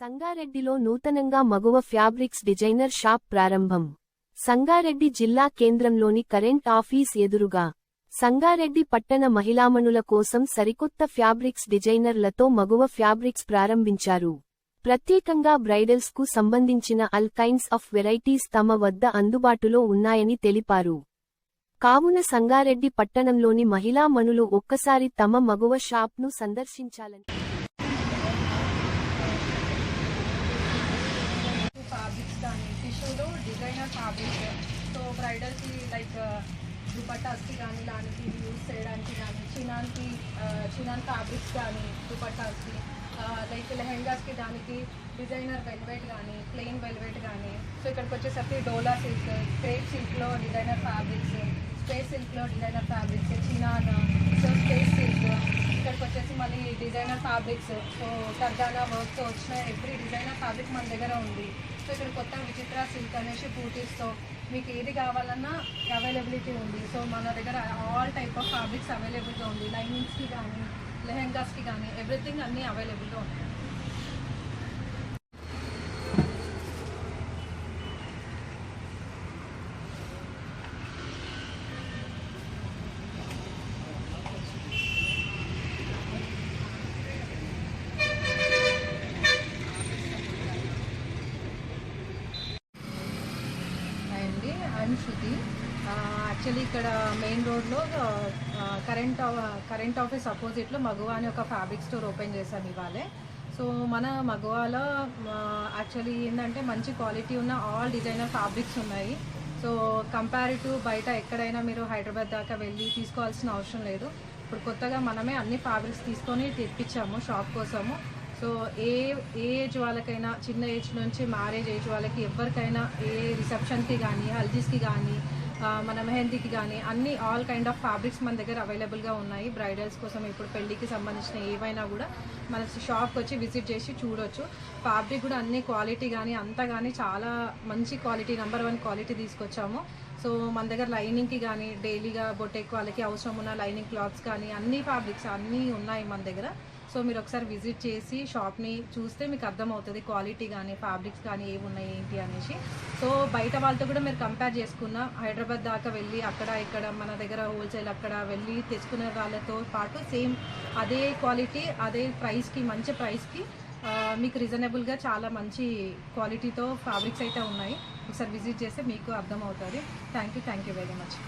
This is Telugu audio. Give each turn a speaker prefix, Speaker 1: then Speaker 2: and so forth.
Speaker 1: సంగారెడ్డిలో నూతనంగా మగువ ఫ్యాబ్రిక్స్ డిజైనర్ షాప్ ప్రారంభం. సంగారెడ్డి జిల్లా కేంద్రంలోని కరెంట్ ఆఫీస్ ఎదురుగా సంగారెడ్డి పట్టణ మహిళామణుల కోసం సరికొత్త ఫ్యాబ్రిక్స్ డిజైనర్లతో మగువ ఫ్యాబ్రిక్స్ ప్రారంభించారు. ప్రత్యేకంగా బ్రైడల్స్కు సంబంధించిన అల్ కైండ్స్ ఆఫ్ వెరైటీస్ తమ వద్ద అందుబాటులో ఉన్నాయని తెలిపారు. కావున సంగారెడ్డి పట్టణంలోని మహిళామణులు ఒక్కసారి తమ మగువ షాప్ను సందర్శించాలని
Speaker 2: ఫ్యాబ్రిక్స్ కానీ టిష్యూలో డిజైనర్ ఫ్యాబ్రిక్ సో బ్రైడల్కి లైక్ దుపట్టాస్కి కానీ దానికి యూస్ చేయడానికి కానీ చినాన్కి uh, చినాన్ ఫ్యాబ్రిక్స్ కానీ దుపట్టాస్కి uh, లైక్ లెహెంగాస్కి దానికి డిజైనర్ వెల్వెట్ కానీ ప్లెయిన్ వెల్వెట్ కానీ సో ఇక్కడికి వచ్చేసరికి డోలా సిల్క్ క్రేప్ సిల్క్లో డిజైనర్ ఫ్యాబ్రిక్స్ స్పేస్ సిల్క్లో designer fabrics chinon so space silk ఇక్కడికి వచ్చేసి మళ్ళీ డిజైనర్ ఫ్యాబ్రిక్స్ సో కర్దానా వర్క్తో వచ్చిన ఎవ్రీ డిజైనర్ ఫ్యాబ్రిక్ మన దగ్గర ఉంది. సో ఇక్కడ కొత్త విచిత్ర సిల్క్ అనేసి పూటీస్తో మీకు ఏది కావాలన్నా అవైలబిలిటీ ఉంది. సో మన దగ్గర ఆల్ టైప్ ఆఫ్ ఫ్యాబ్రిక్స్ అవైలబుల్గా ఉంది. లైనింగ్స్కి కానీ లెహెంగాస్కి కానీ ఎవ్రీథింగ్ అన్నీ అవైలబుల్గా ఉన్నాయి ఐఎమ్ శృతి యాక్చువల్లీ ఇక్కడ మెయిన్ రోడ్లో కరెంట్ కరెంట్ ఆఫీస్ అపోజిట్లో మగువా అని ఒక ఫ్యాబ్రిక్ స్టోర్ ఓపెన్ చేశాం ఇవాళే. సో మన మగువాలో యాక్చువల్లీ ఏంటంటే మంచి క్వాలిటీ ఉన్న ఆల్ డిజైనర్ ఫ్యాబ్రిక్స్ ఉన్నాయి. సో కంపారిటివ్ బయట ఎక్కడైనా మీరు హైదరాబాద్ దాకా వెళ్ళి తీసుకోవాల్సిన అవసరం లేదు. ఇప్పుడు కొత్తగా మనమే అన్ని ఫ్యాబ్రిక్స్ తీసుకొని తెప్పించాము షాప్ కోసము. సో ఏ ఏ ఏజ్ వాళ్ళకైనా చిన్న ఏజ్ నుంచి మ్యారేజ్ ఏజ్ వాళ్ళకి ఎవరికైనా ఏ రిసెప్షన్కి కానీ హల్దీస్కి కానీ మన మెహందీకి కానీ అన్ని ఆల్ కైండ్ ఆఫ్ ఫ్యాబ్రిక్స్ మన దగ్గర అవైలబుల్గా ఉన్నాయి. బ్రైడల్స్ కోసం ఇప్పుడు పెళ్ళికి సంబంధించిన ఏవైనా కూడా మన షాప్కి వచ్చి విజిట్ చేసి చూడొచ్చు. ఫ్యాబ్రిక్ కూడా అన్ని క్వాలిటీ కానీ అంతా కానీ చాలా మంచి క్వాలిటీ నెంబర్ వన్ క్వాలిటీ తీసుకొచ్చాము. సో మన దగ్గర లైనింగ్కి కానీ డైలీగా బొటెక్ వాళ్ళకి అవసరం ఉన్న లైనింగ్ క్లాత్స్ కానీ అన్ని ఫ్యాబ్రిక్స్ అన్నీ ఉన్నాయి మన దగ్గర. సో మీరు ఒకసారి విజిట్ చేసి షాప్ని చూస్తే మీకు అర్థమవుతుంది క్వాలిటీ కానీ ఫ్యాబ్రిక్స్ కానీ ఏమి ఉన్నాయి ఏంటి అనేసి. సో బయట వాళ్ళతో కూడా మీరు కంపేర్ చేసుకున్న హైదరాబాద్ దాకా వెళ్ళి అక్కడ ఇక్కడ మన దగ్గర హోల్సేల్ అక్కడ వెళ్ళి తెచ్చుకునే వాళ్ళతో పాటు సేమ్ అదే క్వాలిటీ అదే ప్రైస్కి మంచి ప్రైస్కి మీకు రీజనబుల్గా చాలా మంచి క్వాలిటీతో ఫ్యాబ్రిక్స్ అయితే ఉన్నాయి. ఒకసారి విజిట్ చేస్తే మీకు అర్థమవుతుంది. Thank you thank you very much.